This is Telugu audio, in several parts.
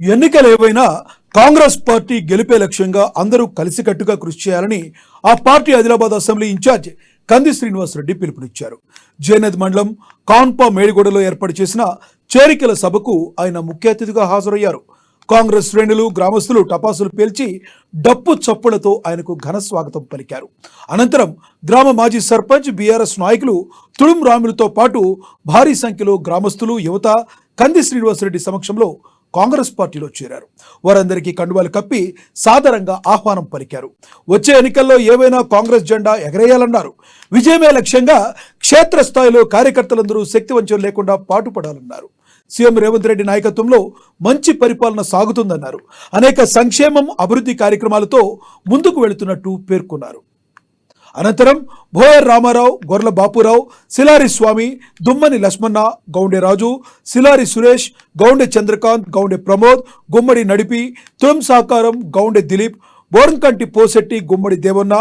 ఎన్నికలు ఏవైనా కాంగ్రెస్ పార్టీ గెలిపే లక్ష్యంగా అందరూ కలిసికట్టుగా కృషి చేయాలని ఆ party Adilabad assembly incharge Kandi Srinivasa Reddy పిలుపునిచ్చారు. జయనద్ మండలం కాన్పా మేడిగూడలో ఏర్పాటు చేసిన చేరికల సభకు ఆయన ముఖ్య అతిథిగా హాజరయ్యారు. కాంగ్రెస్ శ్రేణులు గ్రామస్తులు టపాసులు పేల్చి డప్పు చప్పులతో ఆయనకు ఘన స్వాగతం పలికారు. అనంతరం గ్రామ మాజీ సర్పంచ్ బీఆర్ఎస్ నాయకులు తుడుం రాములతో పాటు భారీ సంఖ్యలో గ్రామస్తులు యువత కంది శ్రీనివాసరెడ్డి సమక్షంలో కాంగ్రెస్ పార్టీలో చేరారు. వారందరికీ కండువాలు కప్పి సాదరంగా ఆహ్వానం పలికారు. వచ్చే ఎన్నికల్లో ఏవైనా కాంగ్రెస్ జెండా ఎగరేయాలన్నారు. విజయమే లక్ష్యంగా క్షేత్రస్థాయిలో కార్యకర్తలందరూ శక్తివంచం లేకుండా పాటుపడాలన్నారు. సీఎం రేవంత్ రెడ్డి నాయకత్వంలో మంచి పరిపాలన సాగుతుందన్నారు. అనేక సంక్షేమం అభివృద్ధి కార్యక్రమాలతో ముందుకు వెళుతున్నట్టు పేర్కొన్నారు. అనంతరం భోయర్ రామారావు గొర్ల బాపురావు సిలారి స్వామి దుమ్మని లక్ష్మణ గౌండె రాజు సిలారి సురేష్ గౌండె చంద్రకాంత్ గౌండె ప్రమోద్ గుమ్మడి నడిపి తుమ్ సాకారం గౌండె దిలీప్ బోరంకంటి పోసెట్టి గుమ్మడి దేవన్న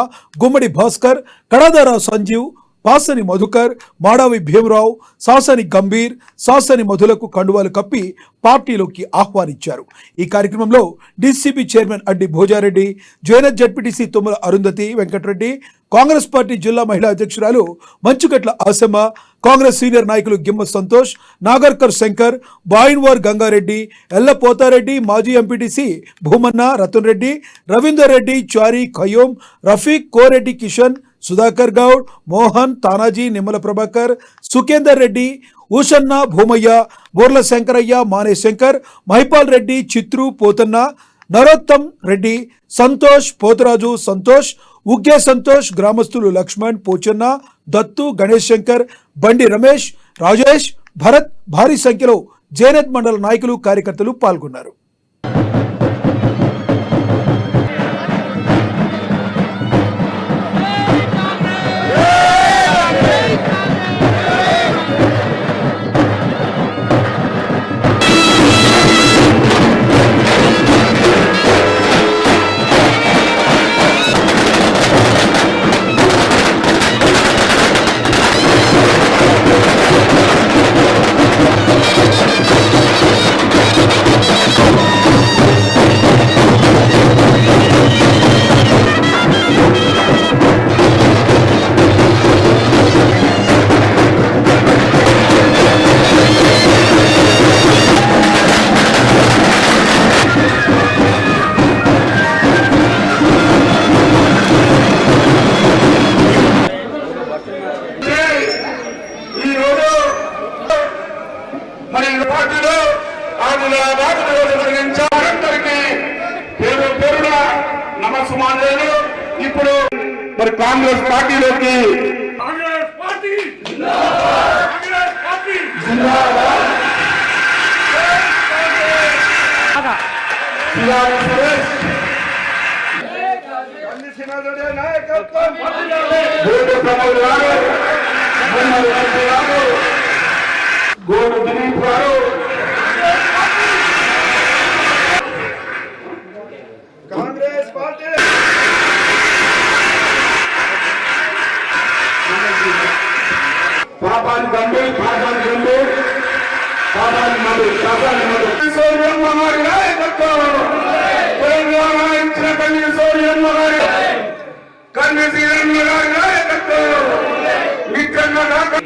గుమ్మడి భాస్కర్ కడాదారావు సంజీవ్ పాసని మధుకర్ మాడావి భీమరావు సాసని గంభీర్ సాసని మధులకు కండువాలు కప్పి పార్టీలోకి ఆహ్వానించారు. ఈ కార్యక్రమంలో DCB chairman Addi Bhojareddy Jainath ZPTC Tummala Arundhati Venkatareddy Congress party జిల్లా మహిళా అధ్యక్షురాలు మంచుగట్ల ఆసమ్మ కాంగ్రెస్ సీనియర్ నాయకులు గిమ్మ సంతోష్ నాగర్కర్ శంకర్ బాయిన్వార్ గంగారెడ్డి ఎల్ల పోతారెడ్డి మాజీ ఎంపీటీసీ భూమన్న రతన్ రెడ్డి రవీందర్ రెడ్డి చారి ఖయోం రఫీక్ కోరెడ్డి కిషన్ సుధాకర్ గౌడ్ మోహన్ తానాజీ నిమ్మల ప్రభాకర్ సుఖేందర్ రెడ్డి ఊషన్న భూమయ్య బోర్ల శంకరయ్య మానే శంకర్ మహిపాల్ రెడ్డి చిత్రు పోతన్న నరోత్తం రెడ్డి సంతోష్ పోతరాజు సంతోష్ ఉగ్గే సంతోష్ గ్రామస్తులు లక్ష్మణ్ పోచన్న దత్తు గణేష్ శంకర్ బండి రమేష్ రాజేష్ భరత్ భారీ సంఖ్యలో జేనత్ మండల నాయకులు కార్యకర్తలు పాల్గొన్నారు.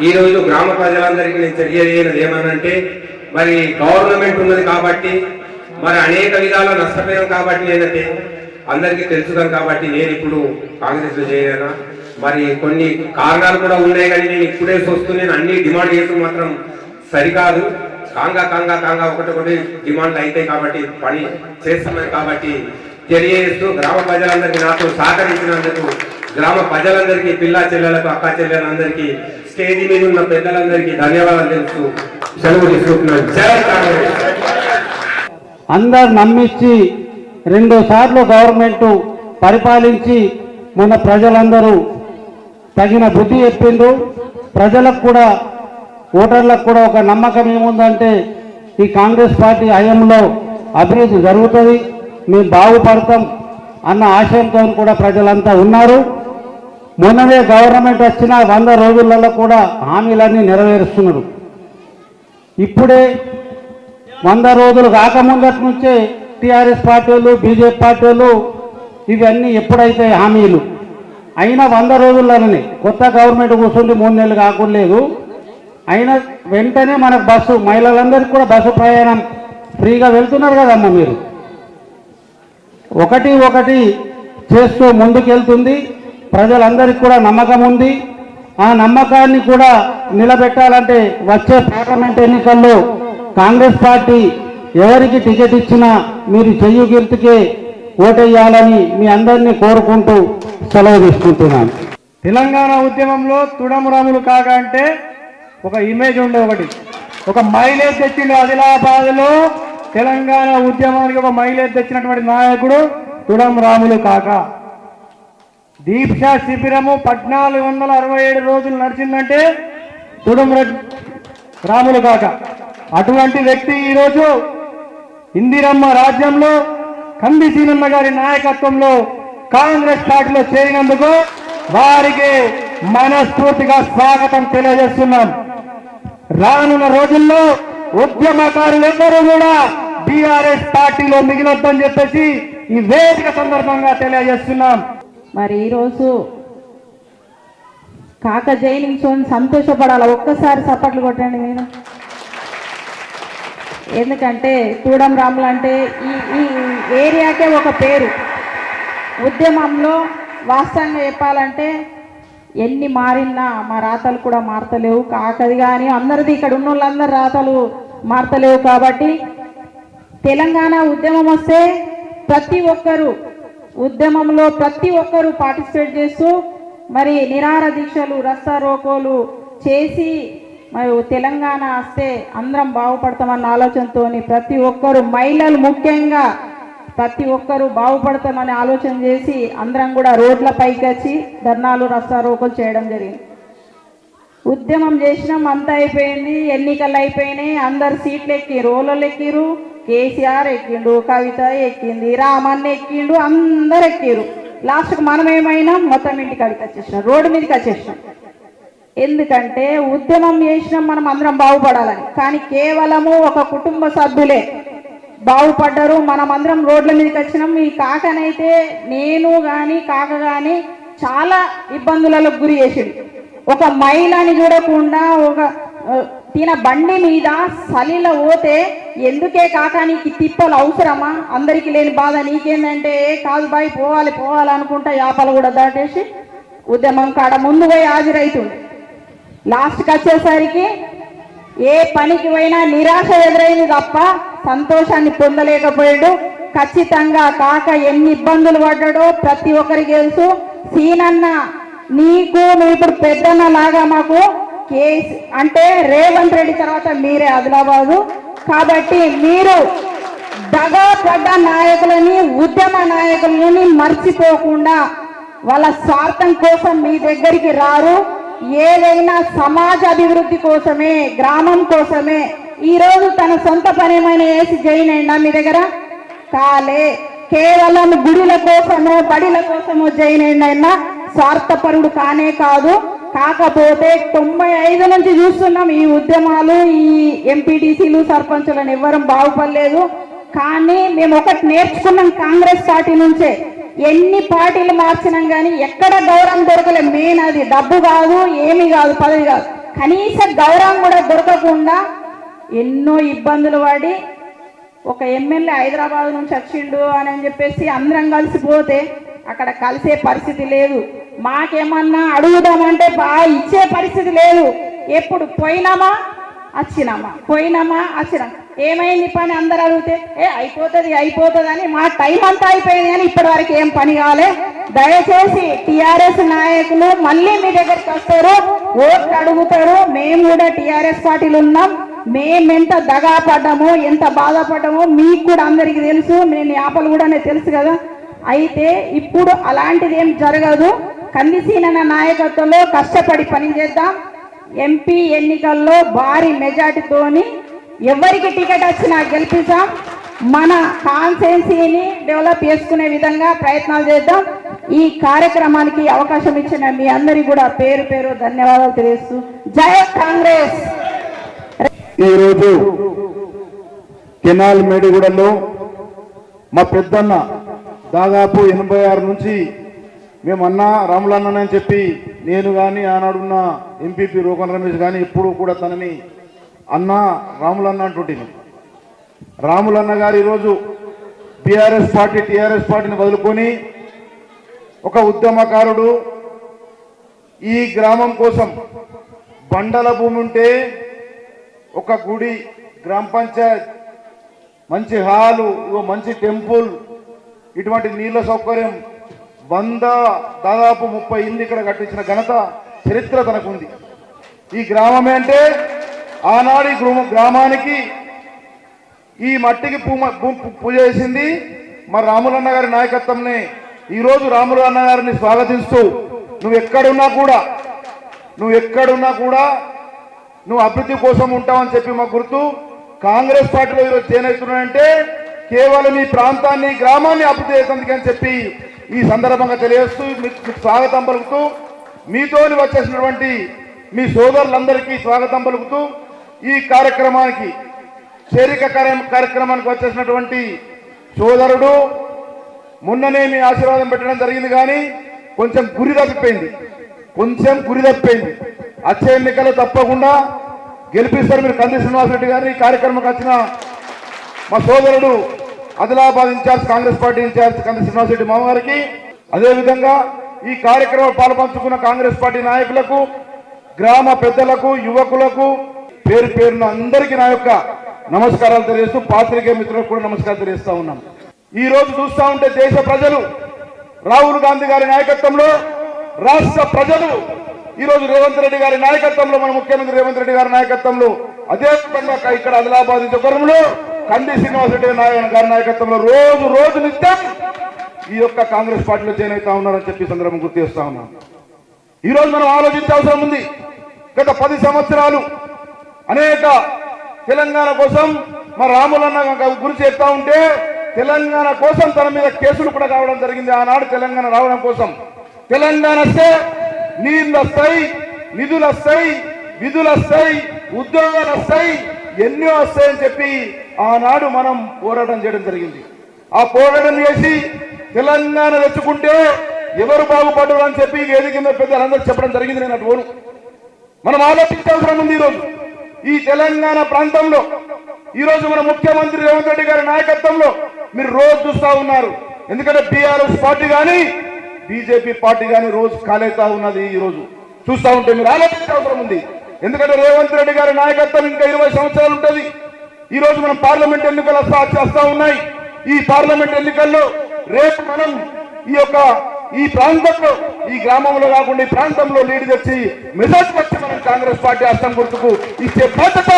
ఈరోజు ఈ రోజు గ్రామ ప్రజలందరికీ నేను తెలియజేయనది ఏమనంటే మరి గవర్నమెంట్ ఉన్నది కాబట్టి మరి అనేక విధాల నష్టపోయాం కాబట్టి నేనంటే అందరికీ తెలుసుదాం కాబట్టి నేను ఇప్పుడు కాంగ్రెస్లో చేయనా చేయలేనా మరి కొన్ని కారణాలు కూడా ఉన్నాయి కానీ నేను ఇప్పుడే చూస్తూ నేను అన్ని డిమాండ్ చేస్తూ మాత్రం సరికాదు. కాంగా కాంగా కాంగా ఒకటొకటి డిమాండ్లు అవుతాయి కాబట్టి పని చేస్తున్నాయి కాబట్టి తెలియజేస్తూ గ్రామ ప్రజలందరికీ నాతో సహకరించినందుకు గ్రామ ప్రజలందరికీ పిల్ల చెల్లెలకు అక్క చెల్లెలందరికీ స్టేజీ మీద ఉన్న పెద్దలందరికీ ధన్యవాదాలు తెలుస్తూ సెలవు తీసుకుంటున్నాను. జై అందరు నమ్మించి రెండు సార్లు గవర్నమెంట్ పరిపాలించి మన ప్రజలందరూ తగిన బుద్ధి చెప్పిండ్రు. ప్రజలకు కూడా ఓటర్లకు కూడా ఒక నమ్మకం ఏముందంటే ఈ కాంగ్రెస్ పార్టీ హయాంలో అభివృద్ధి జరుగుతుంది. మేము బాగుపడతాం అన్న ఆశయంతో కూడా ప్రజలంతా ఉన్నారు. మొన్ననే గవర్నమెంట్ వచ్చిన వంద రోజులలో కూడా హామీలన్నీ నెరవేరుస్తున్నారు. ఇప్పుడే వంద రోజులు కాకముందటి నుంచే టీఆర్ఎస్ పార్టీ వాళ్ళు బీజేపీ పార్టీ వాళ్ళు ఇవన్నీ ఎప్పుడైతే హామీలు అయినా వంద రోజుల్లోనే కొత్త గవర్నమెంట్ కూర్చుండి మూడు నెలలు కాకుండా అయినా వెంటనే మనకు బస్సు మహిళలందరికీ కూడా బస్సు ప్రయాణం ఫ్రీగా వెళ్తున్నారు కదమ్మ మీరు. ఒకటి ఒకటి చేస్తూ ముందుకెళ్తుంది. ప్రజలందరికీ కూడా నమ్మకం ఉంది. ఆ నమ్మకాన్ని కూడా నిలబెట్టాలంటే వచ్చే పార్లమెంట్ ఎన్నికల్లో కాంగ్రెస్ పార్టీ ఎవరికి టికెట్ ఇచ్చినా మీరు చెయ్యి గుర్తుకే ఓటేయాలని మీ అందరినీ కోరుకుంటూ సెలవు తీసుకుంటున్నాను. తెలంగాణ ఉద్యమంలో తుడమురములు కాక అంటే ఒక ఇమేజ్ ఉండే ఒకటి. ఒక మైలేజ్ తెచ్చిండు ఆదిలాబాద్లో తెలంగాణ ఉద్యమానికి ఒక మైలేజ్ తెచ్చినటువంటి నాయకుడు తుడం రాములు కాక. దీక్షా శిబిరము పద్నాలుగు వందల అరవై ఏడు రోజులు నడిచిందంటే తుడం రాములు కాక. అటువంటి వ్యక్తి ఈరోజు ఇందిరమ్మ రాజ్యంలో కంది సీనమ్మ గారి నాయకత్వంలో కాంగ్రెస్ పార్టీలో చేరినందుకు వారికి మనస్ఫూర్తిగా స్వాగతం తెలియజేస్తున్నాం. రానున్న రోజుల్లో ఉద్యమకారులందరూ కూడా బీఆర్ఎస్ పార్టీలో మిగిలొద్దని చెప్పేసి ఈ వేదిక సందర్భంగా తెలియజేస్తున్నాం. మరి ఈరోజు కాక జై నించొని సంతోషపడాలి? ఒక్కసారి చప్పట్లు కొట్టండి నేను ఎందుకంటే కూడం రాములు అంటే ఈ ఈ ఏరియాకే ఒక పేరు. ఉద్యమంలో వాస్తవంగా చెప్పాలంటే ఎన్ని మారినా మా రాతలు కూడా మారతలేవు. కాకది కానీ అందరిది ఇక్కడ ఉన్న వాళ్ళందరి రాతలు మారతలేవు కాబట్టి తెలంగాణ ఉద్యమం వస్తే ప్రతి ఒక్కరూ ఉద్యమంలో ప్రతి ఒక్కరూ పార్టిసిపేట్ చేస్తూ మరి నిరార దీక్షలు రస్తా రోకోలు చేసి మరి తెలంగాణ వస్తే అందరం బాగుపడతామన్న ఆలోచనతో ప్రతి ఒక్కరు మహిళలు ముఖ్యంగా ప్రతి ఒక్కరూ బాగుపడతామని ఆలోచన చేసి అందరం కూడా రోడ్ల పైకి వచ్చి ధర్నాలు రసారోకలు రోకోలు చేయడం జరిగింది. ఉద్యమం చేసినాం అంతా అయిపోయింది ఎన్నికలు అయిపోయినాయి అందరు సీట్లు ఎక్కిరు ఓళ్ళు ఎక్కిరు కేసీఆర్ ఎక్కిండు కవిత ఎక్కింది రామన్న ఎక్కిండు అందరు ఎక్కిరు లాస్ట్కి మనం ఏమైనా మొత్తం ఇంటికి అడిగి వచ్చేసినాం రోడ్డు మీదకి వచ్చేసినాం. ఎందుకంటే ఉద్యమం చేసినాం మనం అందరం బాగుపడాలని కానీ కేవలము ఒక కుటుంబ సభ్యులే బాగుపడ్డారు. మనం అందరం రోడ్ల మీదకి వచ్చినాం. ఈ కాకనైతే నేను కానీ కాక కానీ చాలా ఇబ్బందులకు గురి చేసిండు. ఒక మహిళని చూడకుండా ఒక తిన బండి మీద సలిల పోతే ఎందుకే కాక నీకు తిప్పలు అవసరమా? అందరికి లేని బాధ నీకేందంటే "ఏ, కాదు బాయ్ పోవాలి పోవాలి అనుకుంటా యాపలు కూడా దాటేసి ఉద్యమం కాడ ముందు పోయి హాజరైతుండే. లాస్ట్కి వచ్చేసరికి ఏ పనికి పోయినా నిరాశ ఎదురైంది తప్ప సంతోషాన్ని పొందలేకపోయాడు. ఖచ్చితంగా కాక ఎన్ని ఇబ్బందులు పడ్డాడో ప్రతి ఒక్కరికి తెలుసు. సీనన్న నీకు నువ్వు ఇప్పుడు పెద్దన్న లాగా మాకు కేసు అంటే రేవంత్ రెడ్డి తర్వాత మీరే ఆదిలాబాదు. కాబట్టి మీరు దగా పడ్డ నాయకులని ఉద్యమ నాయకులని మర్చిపోకుండా వాళ్ళ స్వార్థం కోసం మీ దగ్గరికి రారు. ఏదైనా సమాజ అభివృద్ధి కోసమే గ్రామం కోసమే ఈరోజు తన సొంత పనేమైనా వేసి జైన్ అయిందా మీ దగ్గర? కాలే. కేవలం గుడిల కోసమో బడిల కోసమో జైన్ అయినా స్వార్థపరుడు కానే కాదు. కాకపోతే తొంభై ఐదు నుంచి చూస్తున్నాం ఈ ఉద్యమాలు ఈ ఎంపీటీసీలు సర్పంచులను ఎవ్వరం బాగుపడలేదు. కానీ మేము ఒకటి నేర్చుకున్నాం కాంగ్రెస్ పార్టీ నుంచే. ఎన్ని పార్టీలు మార్చినాం కానీ ఎక్కడ గౌరవం దొరకలే. మెయిన్ అది డబ్బు కాదు ఏమీ కాదు పదవి కాదు. కనీస గౌరవం కూడా దొరకకుండా ఎన్నో ఇబ్బందులు పడి ఒక ఎమ్మెల్యే హైదరాబాద్ నుంచి వచ్చిండు అని అని చెప్పేసి అందరం కలిసిపోతే అక్కడ కలిసే పరిస్థితి లేదు. మాకేమన్నా అడుగుదామంటే బాగా ఇచ్చే పరిస్థితి లేదు. ఎప్పుడు పోయినామా? వచ్చినామా? పోయినామా? వచ్చినాం. ఏమైంది పని? అందరు అడిగితే ఏ అయిపోతుంది అయిపోతుంది అని మా టైం అంతా అయిపోయింది కానీ ఇప్పటి వరకు ఏం పని కావాలి దయచేసి టిఆర్ఎస్ నాయకులు మళ్ళీ మీ దగ్గరికి వస్తారు. ఓట్లు అడుగుతారు. మేము కూడా టిఆర్ఎస్ పార్టీలు ఉన్నాం. మేమెంత దగా పడ్డాము ఎంత బాధపడ్డాము మీకు కూడా అందరికీ తెలుసు. నేను యాపలు కూడా తెలుసు కదా. అయితే ఇప్పుడు అలాంటిది ఏం జరగదు. కందిసీనన్న నాయకత్వంలో కష్టపడి పని చేద్దాం ఎంపీ ఎన్నికల్లో భారీ మెజార్టీతోని ఎవరికి టికెట్ వచ్చినా గెలిపిస్తాం. మన కాన్సెన్సీని డెవలప్ చేసుకునే విధంగా ప్రయత్నాలు చేద్దాం. ఈ కార్యక్రమానికి అవకాశం ఇచ్చిన మీ అందరికీ కూడా పేరు పేరు ధన్యవాదాలు తెలియజేస్తూ జయ కాంగ్రెస్. ఈరోజు కెనాల్ మేడిగూడలో మా పెద్దన్న దాదాపు ఎనభై ఆరు నుంచి మేము అన్నా చెప్పి నేను కానీ ఆనాడున్న ఎంపీపీ రోకన్ రమేష్ కానీ ఇప్పుడు కూడా తనని అన్న రాములన్న అంటుంటుంది రాములన్న గారు ఈరోజు బీఆర్ఎస్ పార్టీ టీఆర్ఎస్ పార్టీని వదులుకొని ఒక ఉద్యమకారుడు. ఈ గ్రామం కోసం బండల భూమి ఉంటే ఒక గుడి గ్రామ పంచాయత్ మంచి హాలు ఇగో మంచి టెంపుల్ ఇటువంటి నీళ్ళ సౌకర్యం వంద దాదాపు ముప్పై ఇంది ఇక్కడ కట్టించిన ఘనత చరిత్ర తనకుంది. ఈ గ్రామమే అంటే ఆనాడు ఈ గ్రామ- గ్రామానికి ఈ మట్టికి పూ- పూజ చేసింది మరి రాములన్న గారి నాయకత్వంనే. ఈరోజు రాములు అన్న గారిని స్వాగతిస్తూ నువ్వు ఎక్కడున్నా కూడా నువ్వు ఎక్కడున్నా కూడా నువ్వు అభివృద్ధి కోసం ఉంటావని చెప్పి మాకు గుర్తు. కాంగ్రెస్ పార్టీలో ఈరోజు చేనేస్తున్నాడంటే కేవలం ఈ ప్రాంతాన్ని గ్రామాన్ని అభివృద్ధి చేసేందుకు అని చెప్పి ఈ సందర్భంగా తెలియజేస్తూ మీకు స్వాగతం పలుకుతూ మీతోని వచ్చేసినటువంటి మీ సోదరులందరికీ స్వాగతం పలుకుతూ ఈ కార్యక్రమానికి చేరిక కార్యక్రమానికి వచ్చేసినటువంటి సోదరుడు మొన్ననే మీ ఆశీర్వాదం పెట్టడం జరిగింది కానీ కొంచెం గురి తప్పిపోయింది. కొంచెం గురి తప్పిపోయింది. వచ్చే ఎన్నికలు తప్పకుండా గెలిపిస్తారు మీరు కంది శ్రీనివాసరెడ్డి గారిని ఈ కార్యక్రమంకి వచ్చిన మా సోదరుడు Adilabad incharge Congress party incharge Kandi Srinivasareddy మామ గారికి. అదేవిధంగా ఈ కార్యక్రమం పాల్పంచుకున్న కాంగ్రెస్ పార్టీ నాయకులకు గ్రామ పెద్దలకు యువకులకు పేరు పేరున అందరికీ నా యొక్క నమస్కారాలు తెలియజేస్తూ పాత్రికేయ మిత్రులకు కూడా నమస్కారం తెలియజేస్తా ఉన్నాం. ఈ రోజు చూస్తా ఉంటే దేశ ప్రజలు రాహుల్ గాంధీ గారి నాయకత్వంలో రాష్ట్ర ప్రజలు ఈ రోజు రేవంత్ రెడ్డి గారి నాయకత్వంలో మన ముఖ్యమంత్రి రేవంత్ రెడ్డి గారి నాయకత్వంలో అదే విధంగా ఇక్కడ ఆదిలాబాద్ నియోజకవర్గంలో కంది శ్రీనివాసరెడ్డి నాయక్ గారి నాయకత్వంలో రోజు రోజు నిత్యం ఈ యొక్క కాంగ్రెస్ పార్టీలో జాయిన్ అవుతా ఉన్నారని చెప్పి సందర్భం గుర్తు చేస్తా ఉన్నాం ఈ మనం ఆలోచించే అవసరం ఉంది. గత పది సంవత్సరాలు అనేక తెలంగాణ కోసం మా రాములన్న గురించి చెప్తా ఉంటే తెలంగాణ కోసం తన మీద కేసులు కూడా కావడం జరిగింది. ఆనాడు తెలంగాణ రావడం కోసం. తెలంగాణ వస్తే నీళ్ళు వస్తాయి నిధులు వస్తాయి విధులు వస్తాయి ఉద్యోగాలు వస్తాయి ఎన్నో వస్తాయని చెప్పి ఆనాడు మనం పోరాటం చేయడం జరిగింది. ఆ పోరాటం చేసి తెలంగాణ తెచ్చుకుంటే ఎవరు బాగుపడరు అని చెప్పి వేదిక కింద పెద్దలందరూ చెప్పడం జరిగింది నేను అటు పోను. మనం ఆలోచించాల్సిన ఉంది ఈరోజు. ఈ తెలంగాణ ప్రాంతంలో ఈరోజు మన ముఖ్యమంత్రి రేవంత్ రెడ్డి గారి నాయకత్వంలో మీరు రోజు చూస్తా ఉన్నారు. ఎందుకంటే బీఆర్ఎస్ పార్టీ కానీ బీజేపీ పార్టీ కానీ రోజు కాలేతా ఉన్నది ఈ రోజు చూస్తా ఉంటే మీరు ఆలోచించే అవసరం ఉంది. ఎందుకంటే రేవంత్ రెడ్డి గారి నాయకత్వం ఇంకా ఇరవై సంవత్సరాలు ఉంటుంది. ఈరోజు మనం పార్లమెంట్ ఎన్నికలు వస్తా చేస్తా ఉన్నాయి. ఈ పార్లమెంట్ ఎన్నికల్లో రేపు మనం ఈ యొక్క ఈ ప్రాంతంలో ఈ గ్రామంలో కాకుండా ఈ ప్రాంతంలో లీడ్ తెచ్చి మెసేజ్ వచ్చి మనం కాంగ్రెస్ పార్టీ అస్తం గుర్తుకు ఇచ్చే బాధ్యత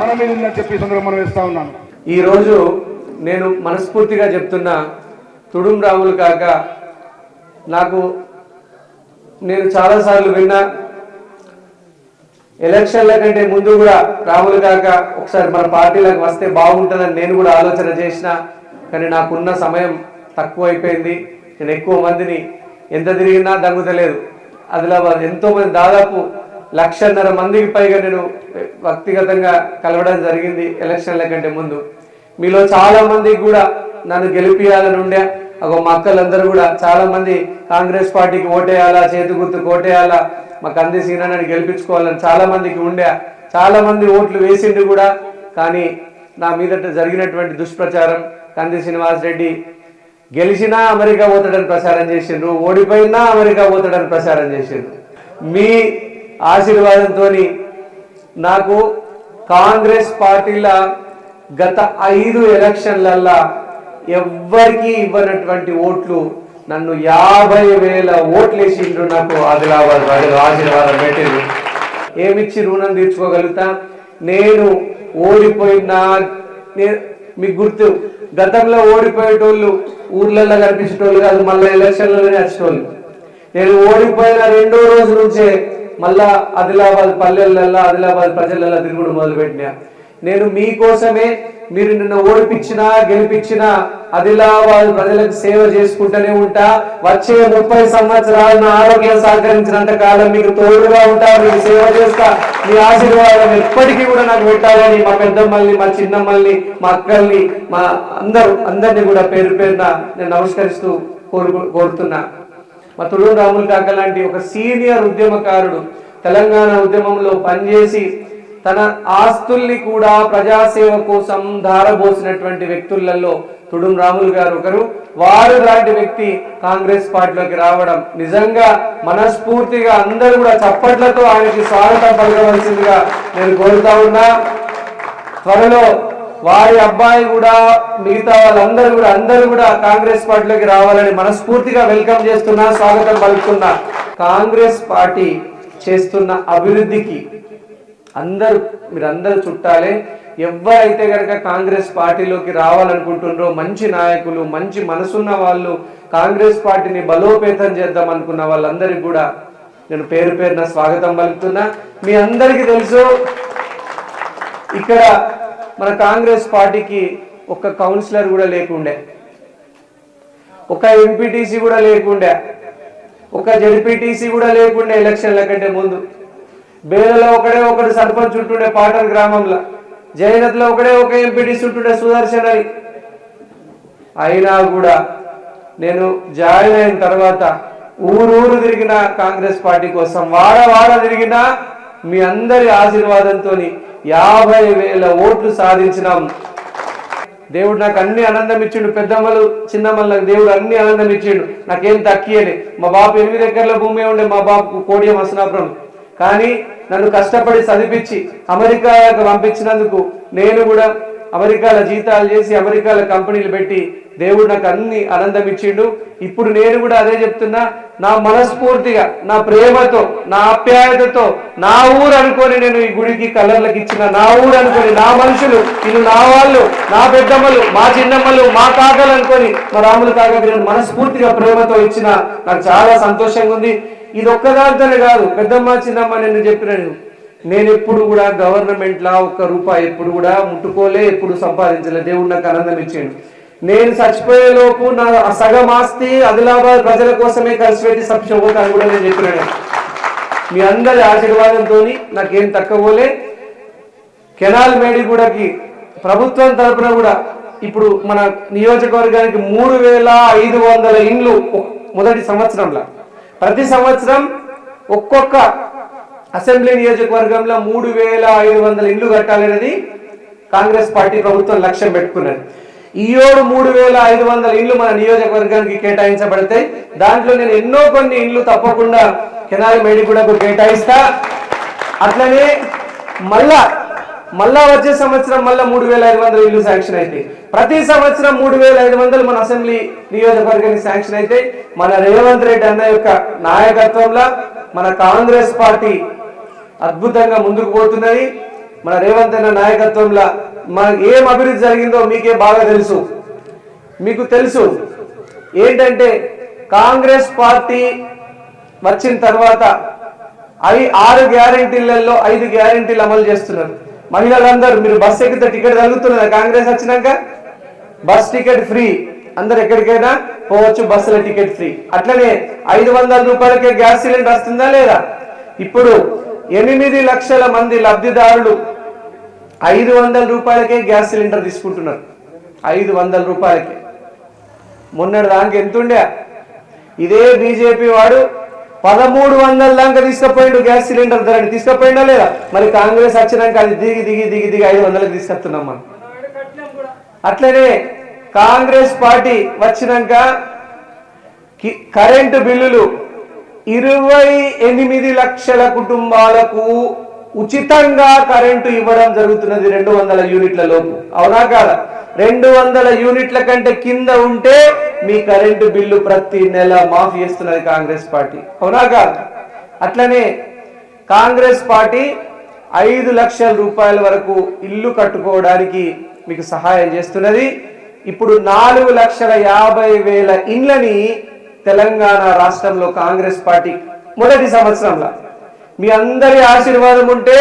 మన మీద ఉందని చెప్పి ఈ మనం వేస్తా ఉన్నాను. ఈరోజు నేను మనస్ఫూర్తిగా చెప్తున్నా తుడుం రావులు కాక నాకు నేను చాలాసార్లు విన్నా ఎలక్షన్ల కంటే ముందు కూడా రాములు కాక ఒకసారి మన పార్టీలకు వస్తే బాగుంటుందని నేను కూడా ఆలోచన చేసిన కానీ నాకున్న సమయం తక్కువ అయిపోయింది నేను ఎక్కువ మందిని ఎంత తిరిగినా దగ్గుతలేదు ఆదిలాబాద్ ఎంతోమంది దాదాపు లక్షన్నర మందికి పైగా నేను వ్యక్తిగతంగా కలవడం జరిగింది ఎలక్షన్ల కంటే ముందు. మీలో చాలా మందికి కూడా నన్ను గెలిపియాలని ఉండే ఒక మా అక్కలందరూ కూడా చాలా మంది కాంగ్రెస్ పార్టీకి ఓటేయాలా చేతి గుర్తు ఓటేయాలా మా కంది సీనాన్ని గెలిపించుకోవాలని చాలా మందికి ఉండే చాలా మంది ఓట్లు వేసిండు కూడా. కానీ నా మీద జరిగినటువంటి దుష్ప్రచారం కంది శ్రీనివాస్ రెడ్డి గెలిచినా అమెరికా పోతాడని ప్రచారం చేసిండ్రు ఓడిపోయినా అమెరికా పోతాడని ప్రచారం చేసిండ్రు. మీ ఆశీర్వాదంతో నాకు కాంగ్రెస్ పార్టీల గత ఐదు ఎలక్షన్లల్లా ఎవ్వరికి ఇవ్వనటువంటి ఓట్లు నన్ను యాభై వేల ఓట్లు వేసిండ్రు నాకు ఆదిలాబాద్ ప్రజలు ఆశీర్వాదం పెట్టిండ్రు. ఏమిచ్చి రుణం తీర్చుకోగలుగుతా? నేను ఓడిపోయినా మీకు గుర్తు గతంలో ఓడిపోయేటోళ్ళు ఊర్లలో కనిపించేటోళ్ళు కాదు మళ్ళీ ఎలక్షన్లలో నచ్చేటోళ్ళు నేను ఓడిపోయిన రెండో రోజు నుంచే మళ్ళా ఆదిలాబాద్ పల్లెలలో ఆదిలాబాద్ ప్రజలలో తిరుగుడు మొదలుపెట్టినా. నేను మీకోసమే మీరు నిన్న ఓడిపించినా గెలిపించినా అదిలాబాద్ ప్రజలకు సేవ చేసుకుంటూనే ఉంటా. వచ్చే ముప్పై సంవత్సరాలు నా ఆరోగ్యం సహకరించినంత కాలం మీకు తోడుగా ఉంటా మీకు సేవ చేస్తా. మీ ఆశీర్వాదం ఎప్పటికీ కూడా నాకు పెట్టాలని మా పెద్దమ్మల్ని మా చిన్నమ్మల్ని మా అక్కల్ని మా అందరు అందరినీ కూడా పేరు పేరున నేను నమస్కరిస్తూ కోరు కోరుతున్నా. మా తుడు రాములు కాక లాంటి ఒక సీనియర్ ఉద్యమకారుడు తెలంగాణ ఉద్యమంలో పనిచేసి తన ఆస్తుల్ని కూడా ప్రజాసేవ కోసం ధారబోసినటువంటి వ్యక్తులలో తుడుం రాములు గారు ఒకరు. వారు లాంటి వ్యక్తి కాంగ్రెస్ పార్టీలోకి రావడం నిజంగా మనస్ఫూర్తిగా అందరూ కూడా చప్పట్లతో ఆయనకి స్వాగతం పలకవలసిందిగా నేను కోరుతా ఉన్నా. త్వరలో వారి అబ్బాయి కూడా మిగతా వాళ్ళందరూ కూడా అందరూ కూడా కాంగ్రెస్ పార్టీలోకి రావాలని మనస్ఫూర్తిగా వెల్కమ్ చేస్తున్నా స్వాగతం పలుకుతున్నా. కాంగ్రెస్ పార్టీ చేస్తున్న అభివృద్ధికి అందరూ మీరందరూ చుట్టాలే ఎవరైతే కనుక కాంగ్రెస్ పార్టీలోకి రావాలనుకుంటున్నారో మంచి నాయకులు మంచి మనసున్న వాళ్ళు కాంగ్రెస్ పార్టీని బలోపేతం చేద్దాం అనుకున్న వాళ్ళందరికీ కూడా నేను పేరు పేరున స్వాగతం పలుకుతున్నా. మీ అందరికీ తెలుసు ఇక్కడ మన కాంగ్రెస్ పార్టీకి ఒక్క కౌన్సిలర్ కూడా లేకుండే ఒక ఎంపీటీసీ కూడా లేకుండే ఒక జడ్పీటీసీ కూడా లేకుండే ఎలక్షన్ల కంటే ముందు. బేలలో ఒకడే ఒకడు సర్పంచ్ ఉంటుండే పాటల గ్రామంలో. జయనత్లో ఒకడే ఒక ఎంపీటీసీ ఉంటుండే సుదర్శన్ అని అయినా కూడా నేను జాయిన్ అయిన తర్వాత ఊరూరు తిరిగిన కాంగ్రెస్ పార్టీ కోసం వాడ వాడ తిరిగినా మీ అందరి ఆశీర్వాదంతో యాభై వేల ఓట్లు సాధించినాం. దేవుడు నాకు అన్ని ఆనందం ఇచ్చిండు పెద్దమ్మలు చిన్నమ్మలు నాకు దేవుడు అన్ని ఆనందం ఇచ్చిండు. నాకేం తక్కియలే. మా బాబు ఎనిమిది ఎకర్ల భూమి ఉండే మా బాబుకు కోడియం అసనాపురం కానీ నన్ను కష్టపడి చదివించి అమెరికాకు పంపించినందుకు నేను కూడా అమెరికాల జీతాలు చేసి అమెరికాల కంపెనీలు పెట్టి దేవుడు నాకు అన్ని ఆనందం ఇచ్చిండు. ఇప్పుడు నేను కూడా అదే చెప్తున్నా నా మనస్ఫూర్తిగా నా ప్రేమతో నా ఆప్యాయతతో నా ఊరు అనుకొని నేను ఈ గుడికి కలర్లకు ఇచ్చిన నా ఊరు అనుకొని నా మనుషులు ఇల్లు నా వాళ్ళు నా పెద్దమ్మలు మా చిన్నమ్మలు మా కాకలు అనుకొని మా రాములు కాకకి నేను మనస్ఫూర్తిగా ప్రేమతో ఇచ్చిన నాకు చాలా సంతోషంగా ఉంది. ఇది ఒక్కదాంతోనే కాదు. పెద్దమ్మ చిన్నమ్మ నేను చెప్పినాను నేను? ఎప్పుడు కూడా గవర్నమెంట్ లా ఒక్క రూపాయి ఎప్పుడు కూడా ముట్టుకోలే ఎప్పుడు సంపాదించలే. దేవుడు నాకు ఆనందం ఇచ్చాడు. నేను చచ్చిపోయేలోపు నా సగం ఆస్తి ఆదిలాబాద్ ప్రజల కోసమే ఖర్చు పెట్టి సప్షపోతాను కూడా నేను చెప్పినాను మీ అందరి ఆశీర్వాదంతో నాకేం తక్కువలే. కెనాల్ మేడిగూడకి ప్రభుత్వం తరపున కూడా ఇప్పుడు మన నియోజకవర్గానికి మూడు వేల ఐదు వందల ఇండ్లు మొదటి సంవత్సరంలో. ప్రతి సంవత్సరం ఒక్కొక్క అసెంబ్లీ నియోజకవర్గంలో మూడు వేల ఐదు వందల ఇండ్లు కట్టాలనేది కాంగ్రెస్ పార్టీ ప్రభుత్వం లక్ష్యం పెట్టుకున్నది. ఈ ఏడు మూడు వేల ఐదు వందల ఇండ్లు మన నియోజకవర్గానికి కేటాయించబడతాయి. దాంట్లో నేను ఎన్నో కొన్ని ఇండ్లు తప్పకుండా కెనాల్ మేడిగూడకు కేటాయిస్తా. అట్లనే మళ్ళా మళ్ళా వచ్చే సంవత్సరం మళ్ళా మూడు వేల ఐదు వందల ఇల్లు శాంక్షన్ అయితే ప్రతి సంవత్సరం మూడు వేల ఐదు వందలు మన అసెంబ్లీ నియోజకవర్గానికి శాంక్షన్ అయితే మన రేవంత్ రెడ్డి అన్న యొక్క నాయకత్వంలో మన కాంగ్రెస్ పార్టీ అద్భుతంగా ముందుకు పోతున్నది. మన రేవంత్ అన్న నాయకత్వంలో మన ఏం అభివృద్ధి జరిగిందో మీకే బాగా తెలుసు. మీకు తెలుసు ఏంటంటే కాంగ్రెస్ పార్టీ వచ్చిన తర్వాత ఐ ఆరు గ్యారెంటీలలో ఐదు గ్యారెంటీలు అమలు చేస్తున్నారు. మహిళలందరూ మీరు బస్ ఎక్కితే టికెట్ తగ్గుతున్నదా? కాంగ్రెస్ వచ్చినాక? Bus ticket free. అందరు ఎక్కడికైనా పోవచ్చు బస్సుల టికెట్ ఫ్రీ. అట్లనే ఐదు వందల రూపాయలకే గ్యాస్ సిలిండర్ వస్తుందా లేదా? ఇప్పుడు ఎనిమిది లక్షల మంది లబ్ధిదారులు ఐదు వందల రూపాయలకే గ్యాస్ సిలిండర్ తీసుకుంటున్నారు. ఐదు వందల రూపాయలకి. మొన్నటి దానికి ఎంత ఉండే? ఇదే బీజేపీ వాడు పదమూడు వందల దాకా తీసుకుపోయిండు గ్యాస్ సిలిండర్ ధరని. తీసుకుపోయిందా లేదా? మరి కాంగ్రెస్ వచ్చినాక అది దిగి దిగి దిగి దిగి ఐదు వందలకు తీసుకొస్తున్నాం మనం. అట్లనే కాంగ్రెస్ పార్టీ వచ్చినాక కరెంటు బిల్లులు ఇరవై ఎనిమిది లక్షల కుటుంబాలకు ఉచితంగా కరెంటు ఇవ్వడం జరుగుతున్నది రెండు వందల యూనిట్ల లోపు. అవునా కాదా? రెండు వందల యూనిట్ల కంటే కింద ఉంటే మీ కరెంటు బిల్లు ప్రతి నెల మాఫీ చేస్తున్నది కాంగ్రెస్ పార్టీ. అవునా కాదా? అట్లనే కాంగ్రెస్ పార్టీ ఐదు లక్షల రూపాయల వరకు ఇల్లు కట్టుకోవడానికి మీకు సహాయం చేస్తున్నది. ఇప్పుడు నాలుగు లక్షల యాభై వేల ఇండ్లని తెలంగాణ రాష్ట్రంలో కాంగ్రెస్ పార్టీ మొదటి సంవత్సరంలో మీ అందరి ఆశీర్వాదం ఉంటే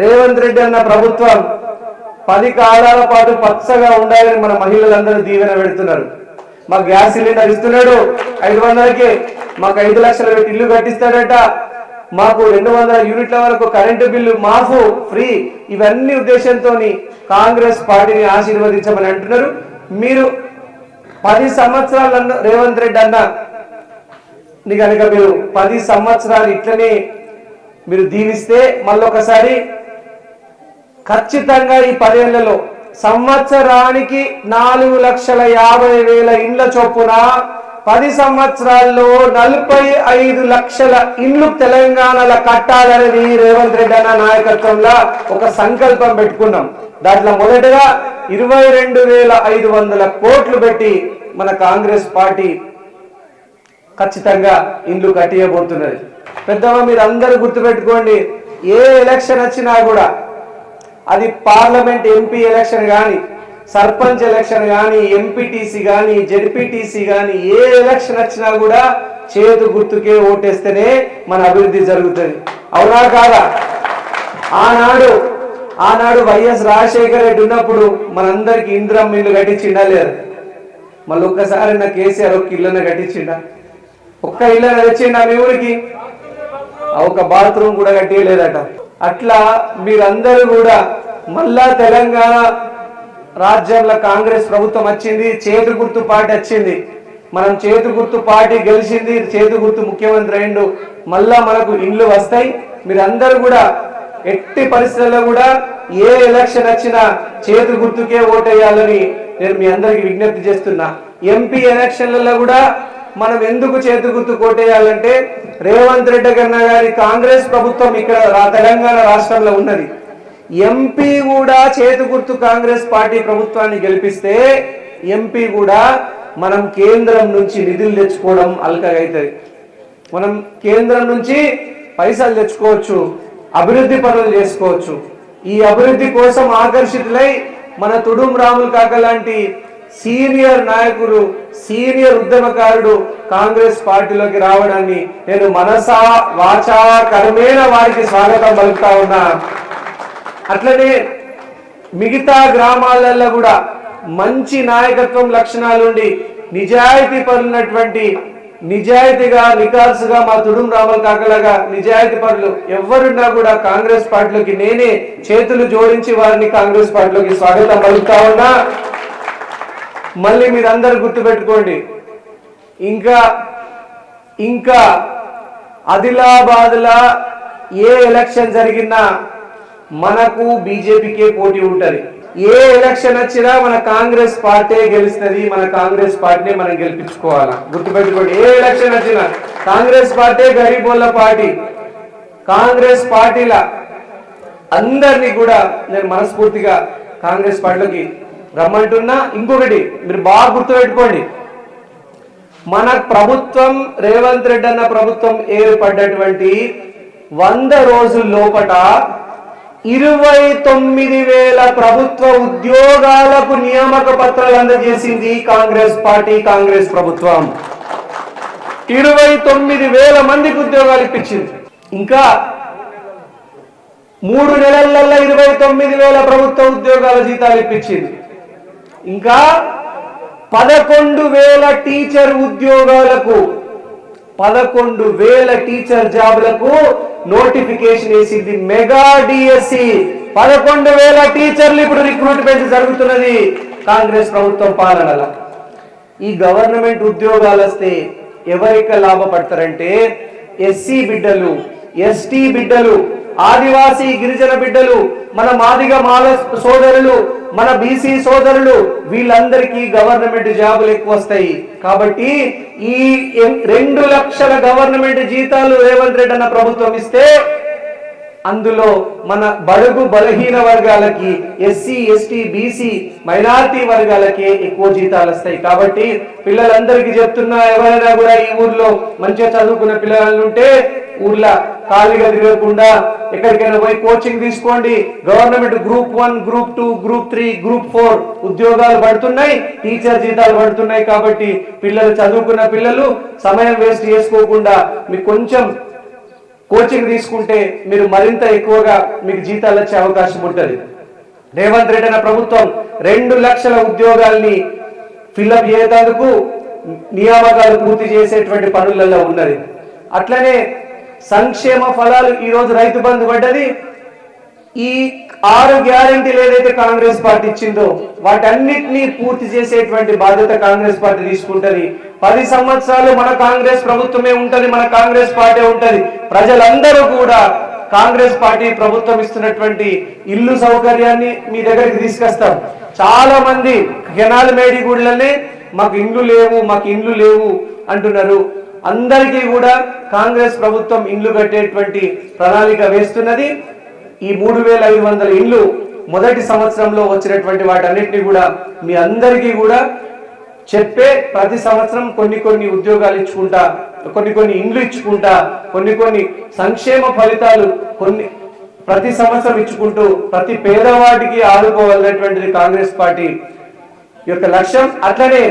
రేవంత్ రెడ్డి అన్న ప్రభుత్వం పది కాలాల పాటు పచ్చగా ఉండాలని మన మహిళలందరూ దీవెన పెడుతున్నారు. మా గ్యాస్ సిలిండర్ ఇస్తున్నాడు ఐదు వందలకి. మాకు ఐదు లక్షల పెట్టి ఇల్లు కట్టిస్తాడట. మాకు రెండు వందల యూనిట్ల వరకు కరెంటు బిల్లు మాఫు ఫ్రీ. ఇవన్నీ ఉద్దేశంతో కాంగ్రెస్ పార్టీని ఆశీర్వదించమని అంటున్నారు. మీరు పది సంవత్సరాలు రేవంత్ రెడ్డి అన్న నీ కనుక మీరు పది సంవత్సరాలు ఇట్లనే మీరు దీవిస్తే మళ్ళొకసారి ఖచ్చితంగా ఈ పదేళ్ళలో సంవత్సరానికి నాలుగు లక్షల యాభై వేల ఇండ్ల చొప్పున పది సంవత్సరాల్లో నలభై ఐదు లక్షల ఇండ్లు తెలంగాణలో కట్టాలనేది రేవంత్ రెడ్డి అన్న నాయకత్వంలో ఒక సంకల్పం పెట్టుకున్నాం. దాంట్లో మొదటగా ఇరవై రెండు వేల ఐదు వందల కోట్లు పెట్టి మన కాంగ్రెస్ పార్టీ ఖచ్చితంగా ఇండ్లు కట్టియబోతున్నది. పెద్దమ్మ మీరు అందరూ గుర్తుపెట్టుకోండి ఏ ఎలక్షన్ వచ్చినా కూడా అది పార్లమెంట్ ఎంపీ ఎలక్షన్ కానీ సర్పంచ్ ఎలక్షన్ కానీ ఎంపీటీసీ కానీ జెడ్పీటీసీ కానీ ఏ ఎలక్షన్ వచ్చినా కూడా చేతు గుర్తుకే ఓటేస్తేనే మన అభివృద్ధి జరుగుతుంది. అవునా కాదా? ఆనాడు ఆనాడు వైఎస్ రాజశేఖర రెడ్డి ఉన్నప్పుడు మనందరికి ఇంద్రం ఇల్లు కట్టించిండా లేదు? మళ్ళీ ఒక్కసారి నా కేసీఆర్ ఒక్క ఇళ్ళన కట్టించిండా? ఒక్క ఇల్లు తెచ్చిండా మీ ఊరికి? ఒక బాత్రూమ్ కూడా కట్టేయలేదట. అట్లా మీరందరూ కూడా మళ్ళా తెలంగాణ రాజ్యంలో కాంగ్రెస్ ప్రభుత్వం వచ్చింది చేతు గుర్తు పార్టీ వచ్చింది. మనం చేతు గుర్తు పార్టీ గెలిచింది చేతు గుర్తు ముఖ్యమంత్రి అయిండు. మళ్ళా మనకు ఇండ్లు వస్తాయి. మీరందరూ కూడా ఎట్టి పరిస్థితుల్లో కూడా ఏ ఎలక్షన్ వచ్చినా చేతు గుర్తుకే ఓటేయాలని నేను మీ అందరికి విజ్ఞప్తి చేస్తున్నా. ఎంపీ ఎలక్షన్లలో కూడా మనం ఎందుకు చేతి గుర్తు కోటేయాలంటే రేవంత్ రెడ్డి కన్నా గారి కాంగ్రెస్ ప్రభుత్వం ఇక్కడ తెలంగాణ రాష్ట్రంలో ఉన్నది. ఎంపీ కూడా చేతి గుర్తు కాంగ్రెస్ పార్టీ ప్రభుత్వాన్ని గెలిపిస్తే ఎంపీ కూడా మనం కేంద్రం నుంచి నిధులు తెచ్చుకోవడం అల్కగైతుంది. మనం కేంద్రం నుంచి పైసలు తెచ్చుకోవచ్చు అభివృద్ధి పనులు చేసుకోవచ్చు. ఈ అభివృద్ధి కోసం ఆకర్షితులై మన తుడుం రాములు కాక లాంటి సీనియర్ నాయకుడు సీనియర్ ఉద్యమకారుడు కాంగ్రెస్ పార్టీలోకి రావడాన్ని నేను మనసా వాచా కర్మేణ వారికి స్వాగతం పలుకుతా ఉన్నా. అట్లనే మిగతా గ్రామాలలో కూడా మంచి నాయకత్వం లక్షణాలుండి నిజాయితీ పరున్నటువంటి నిజాయితీగా నికాల్సుగా మా తుడుం రామల్ కాకలాగా నిజాయితీ పనులు ఎవరున్నా కూడా కాంగ్రెస్ పార్టీలోకి నేనే చేతులు జోడించి వారిని కాంగ్రెస్ పార్టీలోకి స్వాగతం పలుకుతా ఉన్నా. మళ్ళీ మీరందరూ గుర్తుపెట్టుకోండి. ఇంకా ఇంకా ఆదిలాబాద్లా ఏ ఎలక్షన్ జరిగినా మనకు బీజేపీకే పోటీ ఉంటుంది. ఏ ఎలక్షన్ వచ్చినా మన కాంగ్రెస్ పార్టీ గెలుస్తుంది మన కాంగ్రెస్ పార్టీనే మనం గెలిపించుకోవాలా? గుర్తుపెట్టుకోండి. ఏ ఎలక్షన్ వచ్చినా కాంగ్రెస్ పార్టీ గరీబోళ్ళ పార్టీ. కాంగ్రెస్ పార్టీల అందరినీ కూడా నేను మనస్ఫూర్తిగా కాంగ్రెస్ పార్టీలోకి రమ్మంటున్నా ఇంకొకటి మీరు బాగా గుర్తుపెట్టుకోండి. మన ప్రభుత్వం రేవంత్ రెడ్డి అన్న ప్రభుత్వం ఏర్పడ్డటువంటి వంద రోజుల లోపట ఇరవై తొమ్మిది వేల ప్రభుత్వ ఉద్యోగాలకు నియామక పత్రాలు అందజేసింది కాంగ్రెస్ పార్టీ కాంగ్రెస్ ప్రభుత్వం. ఇరవై తొమ్మిది వేల మందికి ఉద్యోగాలు ఇప్పించింది. ఇంకా మూడు నెలలలో ఇరవై తొమ్మిది వేల ప్రభుత్వ ఉద్యోగాల జీతాలు ఇప్పించింది. ఇంకా పదకొండు వేల టీచర్ ఉద్యోగాలకు పదకొండు వేల టీచర్ జాబులకు నోటిఫికేషన్ వేసింది మెగా డిఎస్సి. పదకొండు వేల టీచర్లు ఇప్పుడు రిక్రూట్మెంట్ జరుగుతున్నది కాంగ్రెస్ ప్రభుత్వం పాలనల. ఈ గవర్నమెంట్ ఉద్యోగాలు వస్తే ఎవరికి లాభపడతారంటే ఎస్సీ బిడ్డలు. ఎస్టీ బిడ్డలు ఆదివాసీ గిరిజన బిడ్డలు మన మాదిగ మాల సోదరులు మన బీసీ సోదరులు వీళ్ళందరికీ గవర్నమెంట్ జాబులు ఎక్కువ వస్తాయి. కాబట్టి ఈ రెండు లక్షల గవర్నమెంట్ జీతాలు రేవంత్ రెడ్డి అన్న ప్రభుత్వం ఇస్తే అందులో మన బడుగు బలహీన వర్గాలకి ఎస్సీ ఎస్టీ బీసీ మైనార్టీ వర్గాలకి ఎక్కువ జీతాలు వస్తాయి. కాబట్టి పిల్లలందరికీ చెప్తున్నా ఎవరైనా కూడా ఈ ఊర్లో మంచిగా చదువుకున్న పిల్లలు ఉంటే ఊర్లో ఖాళీగా తిరగకుండా ఎక్కడికైనా పోయి కోచింగ్ తీసుకోండి. Government group one group two group three group four ఉద్యోగాలు పడుతున్నాయి టీచర్ జీతాలు పడుతున్నాయి. కాబట్టి పిల్లలు చదువుకున్న పిల్లలు సమయం వేస్ట్ చేసుకోకుండా మీకు కొంచెం కోచింగ్ తీసుకుంటే మీరు మరింత ఎక్కువగా మీకు జీతాలు వచ్చే అవకాశం ఉంటుంది. రేవంత్ రెడ్డి అన్న ప్రభుత్వం రెండు లక్షల ఉద్యోగాల్ని ఫిల్అప్ చేసేందుకు నియామకాలు పూర్తి చేసేటువంటి పనులలో ఉన్నది. అట్లనే సంక్షేమ ఫలాలు ఈరోజు రైతు బంధు పడ్డది ఈ ఆరు గ్యారంటీలు ఏదైతే కాంగ్రెస్ పార్టీ ఇచ్చిందో వాటన్నిటినీ పూర్తి చేసేటువంటి బాధ్యత కాంగ్రెస్ పార్టీ తీసుకుంటది. పది సంవత్సరాలు మన కాంగ్రెస్ ప్రభుత్వమే ఉంటది మన కాంగ్రెస్ పార్టీ ఉంటది. ప్రజలందరూ కూడా కాంగ్రెస్ పార్టీ ప్రభుత్వం ఇస్తున్నటువంటి ఇల్లు సౌకర్యాన్ని మీ దగ్గరికి తీసుకొస్తాం. చాలా మంది కెనాల్ మేడిగూడలనే మాకు ఇండ్లు లేవు మాకు ఇండ్లు లేవు అంటున్నారు. అందరికీ కూడా కాంగ్రెస్ ప్రభుత్వం ఇండ్లు కట్టేటువంటి ప్రణాళిక వేస్తున్నది. ఈ మూడు వేల ఐదు వందల ఇండ్లు మొదటి సంవత్సరంలో వచ్చినటువంటి వాటన్నిటిని కూడా మీ అందరికీ కూడా చెప్పే ప్రతి సంవత్సరం కొన్ని కొన్ని ఉద్యోగాలు ఇచ్చుకుంటా కొన్ని కొన్ని ఇండ్లు ఇచ్చుకుంటా కొన్ని కొన్ని సంక్షేమ ఫలితాలు కొన్ని ప్రతి సంవత్సరం ఇచ్చుకుంటూ ప్రతి పేదవాడికి ఆదుకోవాలనేటువంటిది కాంగ్రెస్ పార్టీ యొక్క లక్ష్యం. అట్లనే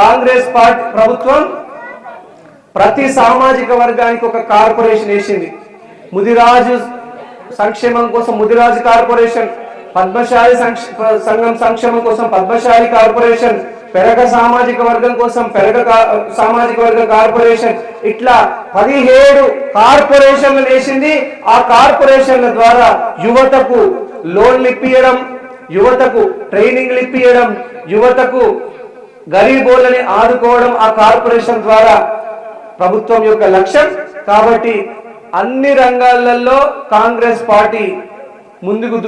కాంగ్రెస్ పార్టీ ప్రభుత్వం ప్రతి సామాజిక వర్గానికి ఒక కార్పొరేషన్ వేసింది. ముదిరాజు సంక్షేమం కోసం ముదిరాజు కార్పొరేషన్ పద్మశాలి సంఘం సంక్షేమం కోసం పద్మశాలి కార్పొరేషన్ పెరగ సామాజిక వర్గం కోసం పెరగ కా- సామాజిక వర్గం కార్పొరేషన్ ఇట్లా పదిహేడు కార్పొరేషన్లు వేసింది. ఆ కార్పొరేషన్ల ద్వారా యువతకు లోన్లు ఇప్పియడం యువతకు ట్రైనింగ్లు ఇప్పియడం యువతకు గరీబోళ్ళని ఆదుకోవడం ఆ కార్పొరేషన్ ద్వారా ప్రభుత్వం యొక్క లక్ష్యం. కాబట్టి అన్ని రంగాలలో కాంగ్రెస్ పార్టీ ముందుకు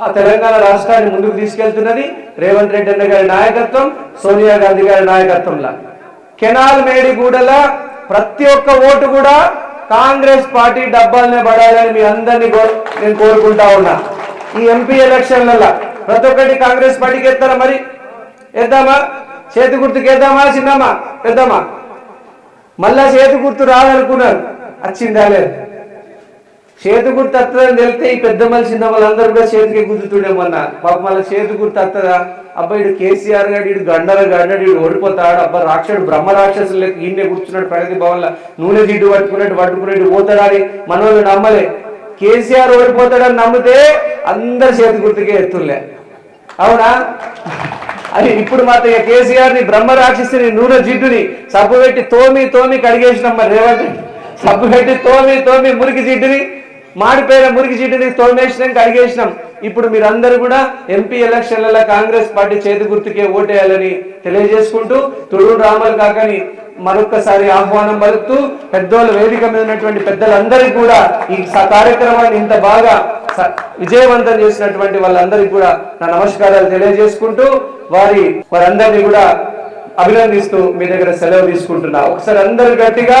ఆ తెలంగాణ రాష్ట్రాన్ని ముందుకు తీసుకెళ్తున్నది రేవంత్ రెడ్డి అన్న గారి నాయకత్వం సోనియా గాంధీ గారి నాయకత్వంలా. కెనాల్ మేడిగూడల ప్రతి ఒక్క ఓటు కూడా కాంగ్రెస్ పార్టీ డబ్బాలనే పడాలని మీ అందరినీ కో- నేను కోరుకుంటా ఉన్నా. ఈ ఎంపీ ఎలక్షన్లలో ప్రతి ఒక్కటి కాంగ్రెస్ పార్టీకి ఎత్తారా మరి? ఎద్దామా? చేతి గుర్తుకి వేద్దామా చిన్నమ్మా? పెద్దమ్మా? మళ్ళా చేతి గుర్తు రాదనుకున్నారు. వచ్చిందా లేదు చేతి గుర్తు వస్తుందని తెలితే ఈ పెద్ద మనిషి చిన్న వాళ్ళందరూ కూడా చేతికి గుర్తుతుండేమన్నా పాప మళ్ళీ చేతి గుర్తు వస్తుందా అబ్బా ఇడు కేసీఆర్ గారు ఇడు గండర గండడు ఇడు ఓడిపోతాడు. అబ్బా రాక్షసుడు బ్రహ్మ రాక్షసులు లేక ఈయనే కూర్చున్నాడు ప్రగతి భవన్లో. నూనె జిడ్డు పట్టుకున్నట్టు పట్టుకున్నట్టు పోతాడని మనోళ్ళు నమ్మలే. కేసీఆర్ ఓడిపోతాడని నమ్మితే అందరు చేతి గుర్తుకే ఎత్తులే అవునా? అది ఇప్పుడు మాత్రం కేసీఆర్ని బ్రహ్మ రాక్షసుని నూనె జిడ్డుని సబ్బు పెట్టి తోమి తోమి కడిగేసినాం మరి రేవంత్ రెడ్డి. సబ్బు పెట్టి తోమి తోమి మురికి జిడ్డుని మాడిపోయిన మురికి జిడ్డుని తోమేసినాం కడిగేసినాం. ఇప్పుడు మీరందరూ కూడా ఎంపీ ఎలక్షన్లలో కాంగ్రెస్ పార్టీ చేతి గుర్తుకే ఓటేయాలని తెలియజేసుకుంటూ తుడు రామలు కాకని మరొక్కసారి ఆహ్వానం పలుకుతూ పెద్దోళ్ళ వేదిక మీద ఉన్నటువంటి పెద్దలందరికీ కూడా ఈ కార్యక్రమాన్ని ఇంత బాగా విజయవంతం చేసినటువంటి వాళ్ళందరికీ కూడా నా నమస్కారాలు తెలియజేసుకుంటూ వారి వారందరినీ కూడా అభినందిస్తూ మీ దగ్గర సెలవు తీసుకుంటున్నా. ఒకసారి అందరు గట్టిగా